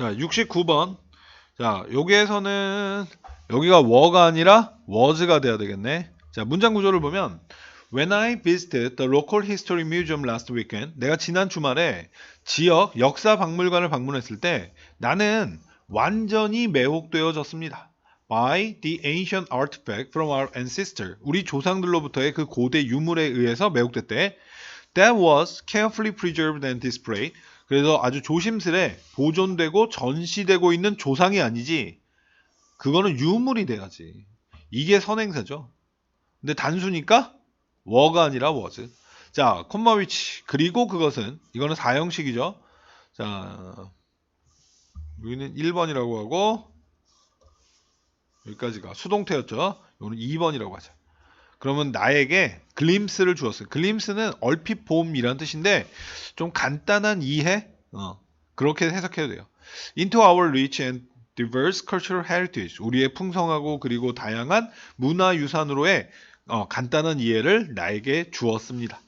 자, 69번. 자, 여기에서는 여기가 were가 아니라 was가 돼야 되겠네. 자, 문장 구조를 보면 When I visited the local history museum last weekend, 내가 지난 주말에 지역 역사 박물관을 방문했을 때 나는 완전히 매혹되어졌습니다. By the ancient artifact from our ancestor. 우리 조상들로부터의 그 고대 유물에 의해서 매혹됐대. That was carefully preserved and displayed. 그래서 아주 조심스레 보존되고 전시되고 있는 조상이 아니지. 그거는 유물이 돼야지. 이게 선행사죠. 근데 단수니까 were가 아니라 was. 자, 콤마 위치. 그리고 그것은 이거는 사형식이죠. 자, 여기는 1번이라고 하고 여기까지가 수동태였죠. 이거는 2번이라고 하자. 그러면 나에게 글림스를 주었어요. 글림스는 얼핏 봄이란 뜻인데 좀 간단한 이해 어, 그렇게 해석해도 돼요. Into our rich and diverse cultural heritage 우리의 풍성하고 그리고 다양한 문화 유산으로의 어, 간단한 이해를 나에게 주었습니다.